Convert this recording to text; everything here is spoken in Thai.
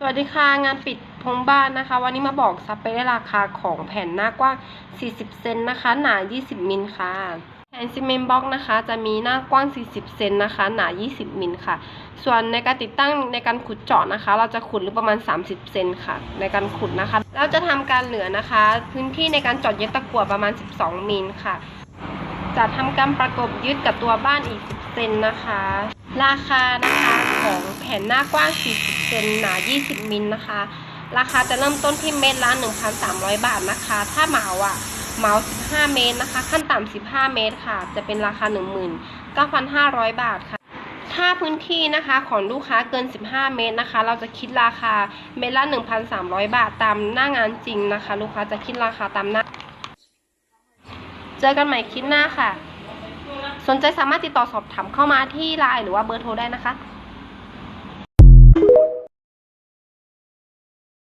สวัสดีค่ะ งานปิดพงบ้านนะคะ วันนี้มาบอกซับไปได้ราคาของแผ่นหน้ากว้าง 40 เซนนะคะ หนา 20 มิลค่ะ แผ่นซีเมนต์บล็อกนะคะ จะมีหน้ากว้าง 40 เซนนะคะ หนา 20 มิลค่ะ ส่วนในการติดตั้งในการขุดเจาะนะคะ เราจะขุดลึกประมาณ 30 เซนค่ะ ในการขุดนะคะ เราจะทำการเหลือนะคะ พื้นที่ในการเจอดเย็บตะกั่วประมาณ 12 มิลค่ะ จะทำการประกบยึดกับตัวบ้านอีก 10 เซนนะคะ ราคานะคะของแผ่นหน้ากว้าง 40 เซนหนา 20 มิลนะคะ ราคาจะเริ่มต้นที่เม็ดละ1,300 บาทนะคะ ถ้าเหมาอะเหมา15 เมตรนะคะ ขั้นต่ำ15 เมตรค่ะ จะเป็นราคา 19,500 บาทค่ะ ถ้าพื้นที่นะคะของลูกค้าเกิน 15 เมตรนะคะ เราจะคิดราคาเมตรละ 1,300 บาทตามหน้างานจริงนะคะ ลูกค้าจะคิดราคาตามหน้า เจอกันใหม่คลิปหน้าค่ะ สนใจสามารถติดต่อสอบถามเข้ามาที่ไลน์หรือว่าเบอร์โทรได้นะคะ